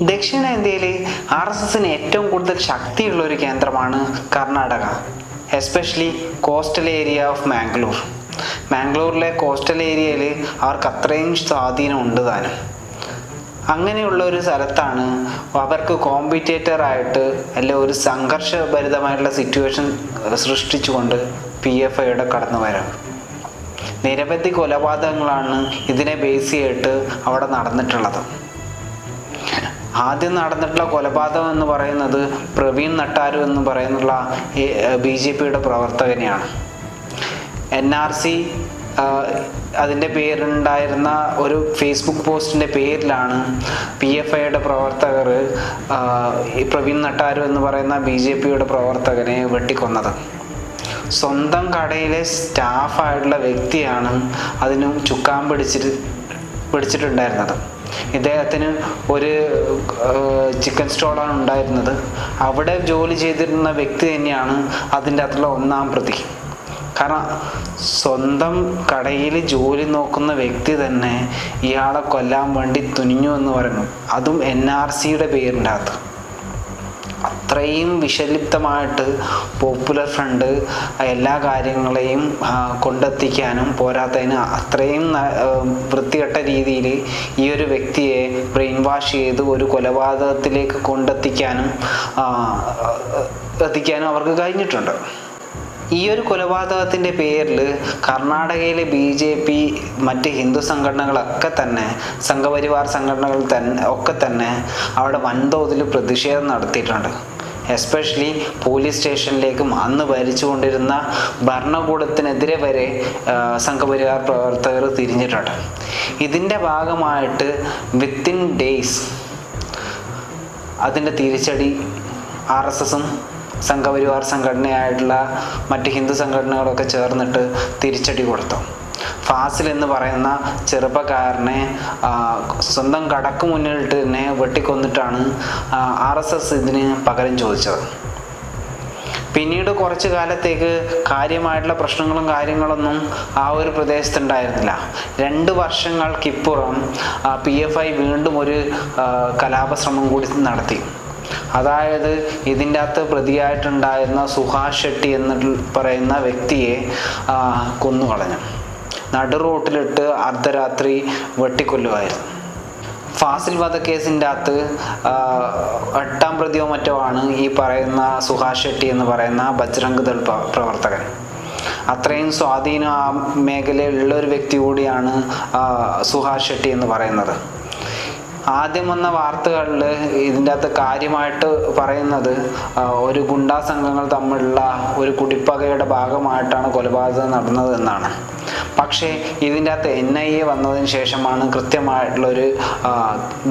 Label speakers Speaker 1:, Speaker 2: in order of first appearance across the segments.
Speaker 1: ദക്ഷിണേന്ത്യയിൽ R S എസിന് ഏറ്റവും കൂടുതൽ ശക്തിയുള്ള ഒരു കേന്ദ്രമാണ് Karnataka especially coastal area of Mangalore മാംഗ്ലൂരിലെ coastal ഏരിയയിൽ അവർക്ക് അത്രയും സ്വാധീനം ഉണ്ട് താനും. അങ്ങനെയുള്ള ഒരു സ്ഥലത്താണ് അവർക്ക് കോമ്പറ്റേറ്റർ ആയിട്ട് അല്ലെ ഒരു സംഘർഷഭരിതമായിട്ടുള്ള സിറ്റുവേഷൻ സൃഷ്ടിച്ചുകൊണ്ട് പി എഫ് ഐയുടെ കടന്നു വരാം. നിരവധി കൊലപാതകങ്ങളാണ് ഇതിനെ ബേസ് ചെയ്തിട്ട് അവിടെ നടന്നിട്ടുള്ളത്. ആദ്യം നടന്നിട്ടുള്ള കൊലപാതകം എന്ന് പറയുന്നത് പ്രവീൺ നട്ടാരു എന്ന് പറയുന്നുള്ള ബി ജെ പിയുടെ പ്രവർത്തകനെയാണ്. എൻ ആർ സി അതിന്റെ പേരുണ്ടായിരുന്ന ഒരു ഫേസ്ബുക്ക് പോസ്റ്റിന്റെ പേരിലാണ് പി എഫ് ഐയുടെ പ്രവർത്തകർ പ്രവീൺ നട്ടാരു എന്ന് പറയുന്ന ബി ജെ പിയുടെ പ്രവർത്തകനെ വെട്ടിക്കൊന്നത്. സ്വന്തം കടയിലെ സ്റ്റാഫായിട്ടുള്ള വ്യക്തിയാണ് അതിനും ചുക്കാൻ പിടിച്ചിട്ട് പിടിച്ചിട്ടുണ്ടായിരുന്നത്. ഇദ്ദേഹത്തിന് ഒരു ചിക്കൻ സ്റ്റോളാണ് ഉണ്ടായിരുന്നത്. അവിടെ ജോലി ചെയ്തിരുന്ന വ്യക്തി തന്നെയാണ് അതിന്റെ അകത്തുള്ള ഒന്നാം പ്രതി. കാരണം സ്വന്തം കടയിൽ ജോലി നോക്കുന്ന വ്യക്തി തന്നെ ഇയാളെ കൊല്ലാൻ വേണ്ടി തുനിഞ്ഞു എന്ന് പറയുന്നു. അതും എൻ ആർ സിയുടെ പേരിന്റെ അകത്ത്. അത്രയും വിഷലിപ്തമായിട്ട് പോപ്പുലർ ഫ്രണ്ട് എല്ലാ കാര്യങ്ങളെയും കൊണ്ടെത്തിക്കാനും പോരാത്തതിന് അത്രയും വൃത്തികെട്ട രീതിയിൽ ഈ ഒരു വ്യക്തിയെ ബ്രെയിൻ വാഷ് ചെയ്ത് ഒരു കൊലപാതകത്തിലേക്ക് കൊണ്ടെത്തിക്കാനും എത്തിക്കാനും അവർക്ക് കഴിഞ്ഞിട്ടുണ്ട്. ഈ ഒരു കൊലപാതകത്തിന്റെ പേരിൽ കർണാടകയിലെ ബി ജെ പി മറ്റ് ഹിന്ദു സംഘടനകളൊക്കെ തന്നെ സംഘപരിവാർ സംഘടനകൾ തന്നെ ഒക്കെ തന്നെ അവിടെ വൻതോതിൽ പ്രതിഷേധം നടത്തിയിട്ടുണ്ട്. എസ്പെഷ്യലി പോലീസ് സ്റ്റേഷനിലേക്കും അന്ന് ഭരിച്ചുകൊണ്ടിരുന്ന ഭരണകൂടത്തിനെതിരെ വരെ സംഘപരിവാർ പ്രവർത്തകർ തിരിഞ്ഞിട്ടുണ്ട്. ഇതിന്റെ ഭാഗമായിട്ട് വിത്തിൻ ഡേയ്സ് അതിന്റെ തിരിച്ചടി ആർ എസ് എസും സംഘപരിവാർ സംഘടനയായിട്ടുള്ള മറ്റ് ഹിന്ദു സംഘടനകളൊക്കെ ചേർന്നിട്ട് തിരിച്ചടി കൊടുത്തു. ഫാസിൽ എന്ന് പറയുന്ന ചെറുപ്പക്കാരനെ സ്വന്തം കടക്ക് മുന്നിലിട്ട് തന്നെ വെട്ടിക്കൊന്നിട്ടാണ് ആർ എസ് എസ് ഇതിന് പകരം ചോദിച്ചത്. പിന്നീട് കുറച്ച് കാലത്തേക്ക് കാര്യമായിട്ടുള്ള പ്രശ്നങ്ങളും കാര്യങ്ങളൊന്നും ആ ഒരു പ്രദേശത്തുണ്ടായിരുന്നില്ല. രണ്ട് വർഷങ്ങൾക്കിപ്പുറം പി എഫ് ഐ വീണ്ടും ഒരു കലാപശ്രമം കൂടി നടത്തി. അതായത് ഇതിന്റെ അകത്ത് പ്രതിയായിട്ടുണ്ടായിരുന്ന സുഹാഷ് ഷെട്ടി എന്ന് പറയുന്ന വ്യക്തിയെ കൊന്നു കൊന്നുകളഞ്ഞു. നടു റോട്ടിലിട്ട് അർദ്ധരാത്രി വെട്ടിക്കൊല്ലുമായിരുന്നു ഫാസിൽ വധക്കേസിന്റെ അകത്ത് എട്ടാം പ്രതിയോ മറ്റോ ആണ് ഈ പറയുന്ന സുഹാഷ് ഷെട്ടി എന്ന് പറയുന്ന ബജ്രംഗ് ദൾ പ്രവർത്തകൻ. അത്രയും സ്വാധീനം ആ മേഖലയിലുള്ള ഒരു വ്യക്തി കൂടിയാണ് സുഹാഷ് ഷെട്ടി എന്ന് പറയുന്നത്. ആദ്യം വന്ന വാർത്തകളിൽ ഇതിന്റെ അകത്ത് കാര്യമായിട്ട് പറയുന്നത് ഒരു ഗുണ്ടാ സംഘങ്ങൾ തമ്മിലുള്ള ഒരു കുടിപ്പകയുടെ ഭാഗമായിട്ടാണ് കൊലപാതകം നടന്നത് എന്നാണ്. പക്ഷേ ഇതിന്റെ അകത്ത് എൻ ഐ എ വന്നതിന് ശേഷമാണ് കൃത്യമായിട്ടുള്ളൊരു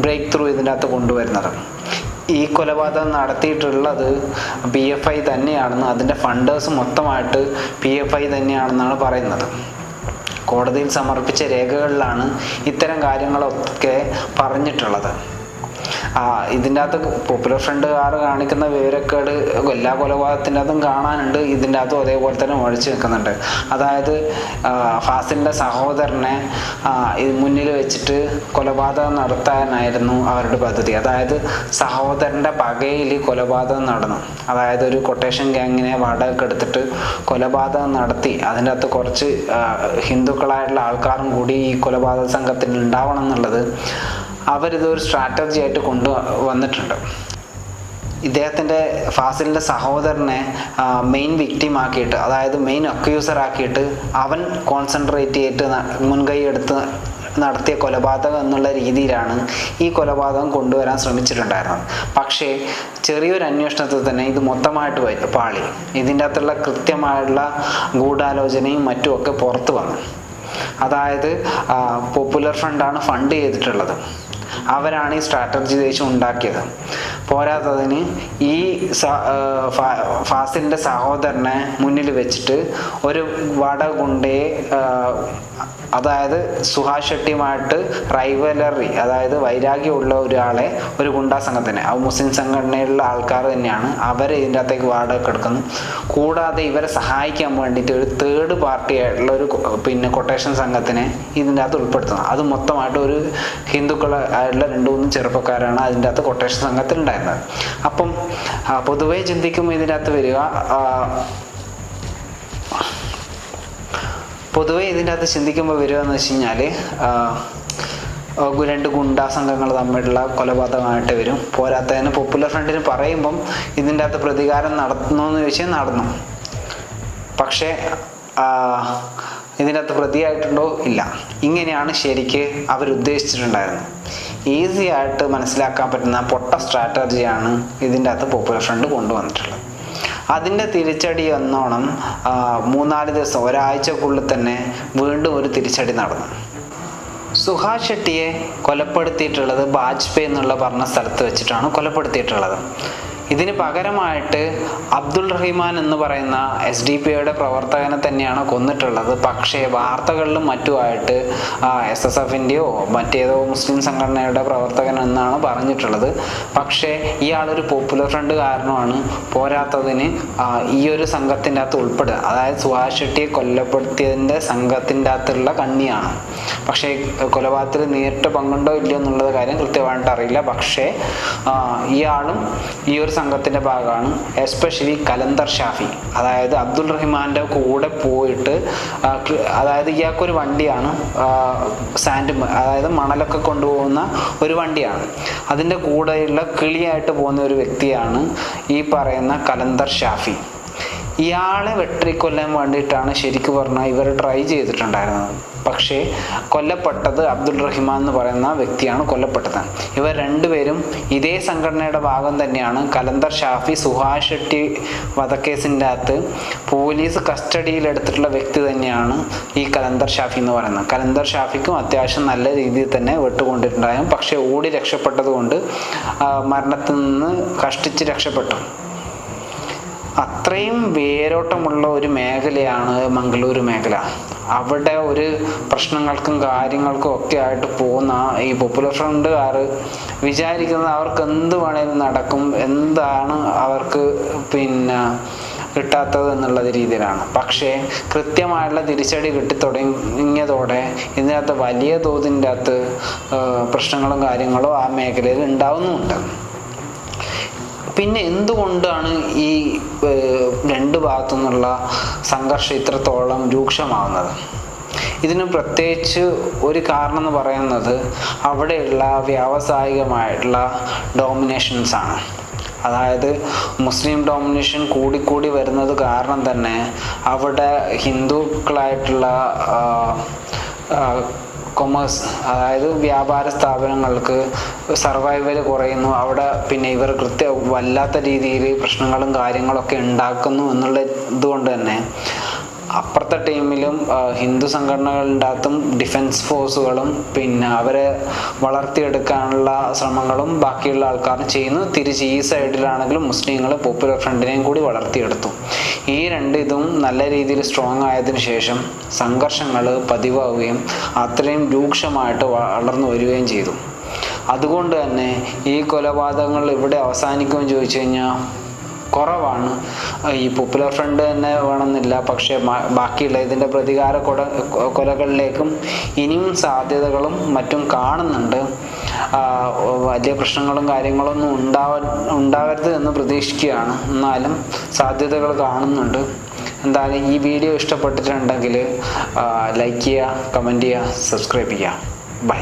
Speaker 1: ബ്രേക്ക് ത്രൂ ഇതിന്റെ അകത്ത് കൊണ്ടുവരുന്നത്. ഈ കൊലപാതകം നടത്തിയിട്ടുള്ളത് പി എഫ് ഐ തന്നെയാണെന്ന് അതിന്റെ ഫണ്ടേഴ്സ് മൊത്തമായിട്ട് പി എഫ് ഐ തന്നെയാണെന്നാണ് പറയുന്നത്. കോടതിയിൽ സമർപ്പിച്ച രേഖകളിലാണ് ഇത്തരം കാര്യങ്ങളൊക്കെ പറഞ്ഞിട്ടുള്ളത്. ആ ഇതിന്റെ അകത്ത് പോപ്പുലർ ഫ്രണ്ടുകാർ കാണിക്കുന്ന വിവരക്കേട് എല്ലാ കൊലപാതകത്തിന്റെ അകത്തും കാണാനുണ്ട്. ഇതിന്റെ അകത്തും അതേപോലെ തന്നെ ഒഴിച്ചു നിൽക്കുന്നുണ്ട്. അതായത് ഫാസിലിന്റെ സഹോദരനെ മുന്നിൽ വെച്ചിട്ട് കൊലപാതകം നടത്താനായിരുന്നു അവരുടെ പദ്ധതി. അതായത് സഹോദരന്റെ പകയിൽ കൊലപാതകം നടന്നു. അതായത് ഒരു കൊട്ടേഷൻ ഗ്യാങ്ങിനെ വാടകയ്ക്ക് എടുത്തിട്ട് കൊലപാതകം നടത്തി. അതിന്റെ അകത്ത് കുറച്ച് ഹിന്ദുക്കളായിട്ടുള്ള ആൾക്കാരും കൂടി ഈ കൊലപാതക സംഘത്തിൽ ഉണ്ടാവണം എന്നുള്ളത് അവരിത് ഒരു സ്ട്രാറ്റജി ആയിട്ട് കൊണ്ടു വന്നിട്ടുണ്ട്. ഇദ്ദേഹത്തിന്റെ ഫാസിലിന്റെ സഹോദരനെ മെയിൻ വിക്ടിം ആക്കിയിട്ട് അതായത് മെയിൻ അക്യൂസർ ആക്കിയിട്ട് അവൻ കോൺസെൻട്രേറ്റ് ചെയ്തിട്ട് മുൻകൈ എടുത്ത് നടത്തിയ കൊലപാതകം എന്നുള്ള രീതിയിലാണ് ഈ കൊലപാതകം കൊണ്ടുവരാൻ ശ്രമിച്ചിട്ടുണ്ടായിരുന്നത്. പക്ഷേ ചെറിയൊരു അന്വേഷണത്തിൽ തന്നെ ഇത് മൊത്തമായിട്ട് പാളി. ഇതിന്റെ അകത്തുള്ള കൃത്യമായിട്ടുള്ള ഗൂഢാലോചനയും മറ്റുമൊക്കെ പുറത്തു വന്നു. അതായത് പോപ്പുലർ ഫ്രണ്ടാണ് ഫണ്ട് ചെയ്തിട്ടുള്ളത്. അവരാണ് ഈ സ്ട്രാറ്റജി ദേശം ഉണ്ടാക്കിയത്. പോരാത്തതിന് ഈ ഫാസിലിന്റെ സഹോദരനെ മുന്നിൽ വെച്ചിട്ട് ഒരു വട കൊണ്ടേ അതായത് സുഹാസ് ഷെട്ടിയുമായിട്ട് റൈവലറി അതായത് വൈരാഗ്യമുള്ള ഒരാളെ ഒരു ഗുണ്ടാ സംഘത്തിന് ആ മുസ്ലിം സംഘടനയിലുള്ള ആൾക്കാർ തന്നെയാണ് അവരെ ഇതിന്റെ അകത്തേക്ക് വാടക എടുക്കുന്നു കൂടാതെ ഇവരെ സഹായിക്കാൻ വേണ്ടിയിട്ട് ഒരു തേർഡ് പാർട്ടി ആയിട്ടുള്ള ഒരു പിന്നെ കൊട്ടേഷൻ സംഘത്തിനെ ഇതിന്റെ അകത്ത് ഉൾപ്പെടുത്തുന്നു അത് മൊത്തമായിട്ട് ഒരു ഹിന്ദുക്കൾ ആയിട്ടുള്ള രണ്ട് മൂന്ന് ചെറുപ്പക്കാരാണ് അതിന്റെ അകത്ത് കൊട്ടേഷൻ സംഘത്തിൽ ഉണ്ടായിരുന്നത് അപ്പം പൊതുവേ ചിന്തിക്കുമ്പോൾ ഇതിന്റെ അകത്ത് വരിക ആ, പൊതുവെ ഇതിന്റെ അകത്ത് ചിന്തിക്കുമ്പോൾ വരിക എന്ന് വെച്ച് കഴിഞ്ഞാൽ രണ്ട് ഗുണ്ടാ സംഘങ്ങൾ തമ്മിലുള്ള കൊലപാതകമായിട്ട് വരും. പോരാത്തതിന് പോപ്പുലർ ഫ്രണ്ടിന് പറയുമ്പം ഇതിന്റെ അകത്ത് പ്രതികാരം നടത്തുന്നു എന്ന് ചോദിച്ചാൽ നടന്നു. പക്ഷേ ഇതിനകത്ത് പ്രതിയായിട്ടുണ്ടോ? ഇല്ല. ഇങ്ങനെയാണ് ശരിക്ക് അവരുദ്ദേശിച്ചിട്ടുണ്ടായിരുന്നത് ഈസി ആയിട്ട് മനസ്സിലാക്കാൻ പറ്റുന്ന പൊട്ട സ്ട്രാറ്റജിയാണ് ഇതിന്റെ അകത്ത് പോപ്പുലർ ഫ്രണ്ട് കൊണ്ടുവന്നിട്ടുള്ളത്. അതിന്റെ തിരിച്ചടി എന്നോണം മൂന്നാൽ ദിവസം ഒരാഴ്ചക്കുള്ളിൽ തന്നെ വീണ്ടും ഒരു തിരിച്ചടി നടന്നു. സുഹാസ് ഷെട്ടിയെ കൊലപ്പെടുത്തിയിട്ടുള്ളത് വാജ്പേയി എന്നുള്ള പറഞ്ഞ സ്ഥലത്ത് വെച്ചിട്ടാണ് കൊലപ്പെടുത്തിയിട്ടുള്ളത്. ഇതിന് പകരമായിട്ട് അബ്ദുൾ റഹിമാൻ എന്ന് പറയുന്ന എസ് ഡി പി ഐയുടെ പ്രവർത്തകനെ തന്നെയാണ് കൊന്നിട്ടുള്ളത്. പക്ഷേ വാർത്തകളിലും മറ്റുമായിട്ട് എസ് എസ് എഫിന്റെയോ മറ്റേതോ മുസ്ലിം സംഘടനയുടെ പ്രവർത്തകൻ എന്നാണ് പറഞ്ഞിട്ടുള്ളത്. പക്ഷേ ഇയാളൊരു പോപ്പുലർ ഫ്രണ്ട് കാരണമാണ് പോരാത്തതിന് ഈ ഒരു സംഘത്തിന്റെ അകത്ത് ഉൾപ്പെടുക. അതായത് സുഹാസ് ഷെട്ടിയെ കൊല്ലപ്പെടുത്തിയതിന്റെ സംഘത്തിന്റെ അകത്തുള്ള കണ്ണിയാണ്. പക്ഷേ കൊലപാതകത്തിൽ നേരിട്ട് പങ്കുണ്ടോ ഇല്ലയോ എന്നുള്ളത് കാര്യം കൃത്യമായിട്ട് അറിയില്ല പക്ഷേ ഇയാളും ഈ ഒരു സംഘത്തിന്റെ ഭാഗമാണ് എസ്പെഷ്യലി കലന്തർ ഷാഫി. അതായത് അബ്ദുൾ റഹ്മാന്റെ കൂടെ പോയിട്ട് അതായത് ഇയാൾക്കൊരു വണ്ടിയാണ് സാൻഡ് അതായത് മണലൊക്കെ കൊണ്ടുപോകുന്ന ഒരു വണ്ടിയാണ്. അതിന്റെ കൂടെയുള്ള കിളിയായിട്ട് പോകുന്ന ഒരു വ്യക്തിയാണ് ഈ പറയുന്ന കലന്തർ ഷാഫി. ഇയാളെ വെട്ടിക്കൊല്ലാൻ വേണ്ടിയിട്ടാണ് ശരിക്കും പറഞ്ഞാൽ ഇവർ ട്രൈ ചെയ്തിട്ടുണ്ടായിരുന്നത്. പക്ഷേ കൊല്ലപ്പെട്ടത് അബ്ദുൾ റഹിമാൻ എന്ന് പറയുന്ന വ്യക്തിയാണ് കൊല്ലപ്പെട്ടത്. ഇവർ രണ്ടുപേരും ഇതേ സംഘടനയുടെ ഭാഗം തന്നെയാണ്. കലന്തർ ഷാഫി സുഹാസ് ഷെട്ടി വധക്കേസിന്റെ അകത്ത് പോലീസ് കസ്റ്റഡിയിൽ എടുത്തിട്ടുള്ള വ്യക്തി തന്നെയാണ് ഈ കലന്തർ ഷാഫി എന്ന് പറയുന്നത്. കലന്തർ ഷാഫിക്കും അത്യാവശ്യം നല്ല രീതിയിൽ തന്നെ വെട്ടുകൊണ്ടിട്ടുണ്ടായും പക്ഷേ ഓടി രക്ഷപ്പെട്ടതുകൊണ്ട് മരണത്തിൽ നിന്ന് കഷ്ടിച്ച് രക്ഷപ്പെട്ടു. അത്രയും വേരോട്ടമുള്ള ഒരു മേഖലയാണ് മംഗളൂരു മേഖല. അവിടെ ഒരു പ്രശ്നങ്ങൾക്കും കാര്യങ്ങൾക്കും ഒക്കെ ആയിട്ട് പോകുന്ന ഈ പോപ്പുലർ ഫ്രണ്ടുകാർ വിചാരിക്കുന്നത് അവർക്ക് എന്ത് വേണേലും നടക്കും എന്താണ് അവർക്ക് പിന്നെ കിട്ടാത്തത് എന്നുള്ള രീതിയിലാണ്. പക്ഷേ കൃത്യമായുള്ള തിരിച്ചടി കിട്ടിത്തുടങ്ങിയതോടെ ഇതിനകത്ത് വലിയ തോതിന്റെ അകത്ത് പ്രശ്നങ്ങളും കാര്യങ്ങളും ആ മേഖലയിൽ ഉണ്ടാവുന്നുമുണ്ട് പിന്നെ എന്തുകൊണ്ടാണ് ഈ രണ്ട് ഭാഗത്തു നിന്നുള്ള സംഘർഷം ഇത്രത്തോളം രൂക്ഷമാവുന്നത്. ഇതിന് പ്രത്യേകിച്ച് ഒരു കാരണം എന്ന് പറയുന്നത് അവിടെയുള്ള വ്യാവസായികമായിട്ടുള്ള ഡോമിനേഷൻസ് ആണ്. അതായത് മുസ്ലിം ഡോമിനേഷൻ കൂടിക്കൂടി വരുന്നത് കാരണം തന്നെ അവിടെ ഹിന്ദുക്കളായിട്ടുള്ള കൊമേഴ്സ് അതായത് വ്യാപാര സ്ഥാപനങ്ങൾക്ക് സർവൈവൽ കുറയുന്നു. അവിടെ പിന്നെ ഇവർ കൃത്യ വല്ലാത്ത രീതിയിൽ പ്രശ്നങ്ങളും കാര്യങ്ങളൊക്കെ ഉണ്ടാക്കുന്നു എന്നുള്ള ഇതുകൊണ്ട് തന്നെ. അപ്പുറത്തെ ടീമിലും ഹിന്ദു സംഘടനകളുടെ അകത്തും ഡിഫൻസ് ഫോഴ്സുകളും പിന്നെ അവരെ വളർത്തിയെടുക്കാനുള്ള ശ്രമങ്ങളും ബാക്കിയുള്ള ആൾക്കാരും ചെയ്യുന്നു. തിരിച്ച് ഈ സൈഡിലാണെങ്കിലും മുസ്ലിങ്ങൾ പോപ്പുലർ ഫ്രണ്ടിനെയും കൂടി വളർത്തിയെടുത്തു. ഈ രണ്ട് ഇതും നല്ല രീതിയിൽ സ്ട്രോങ് ആയതിനു ശേഷം സംഘർഷങ്ങൾ പതിവാവുകയും അത്രയും രൂക്ഷമായിട്ട് വളർന്നു വരികയും ചെയ്തു. അതുകൊണ്ട് തന്നെ ഈ കൊലപാതകങ്ങൾ ഇവിടെ അവസാനിക്കുമെന്ന് ചോദിച്ചു കഴിഞ്ഞാൽ കുറവാണ്. ഈ പോപ്പുലർ ഫ്രണ്ട് തന്നെ വേണമെന്നില്ല. പക്ഷേ ബാക്കിയുള്ള ഇതിന്റെ പ്രതികാര കൊലകളിലേക്കും ഇനിയും സാധ്യതകളും മറ്റും കാണുന്നുണ്ട്. വലിയ പ്രശ്നങ്ങളും കാര്യങ്ങളൊന്നും ഉണ്ടാവ ഉണ്ടാവരുത് എന്ന് പ്രതീക്ഷിക്കുകയാണ്. എന്നാലും സാധ്യതകൾ കാണുന്നുണ്ട്. എന്തായാലും ഈ വീഡിയോ ഇഷ്ടപ്പെട്ടിട്ടുണ്ടെങ്കിൽ ലൈക്ക് ചെയ്യുക കമന്റ് ചെയ്യുക സബ്സ്ക്രൈബ് ചെയ്യുക. ബൈ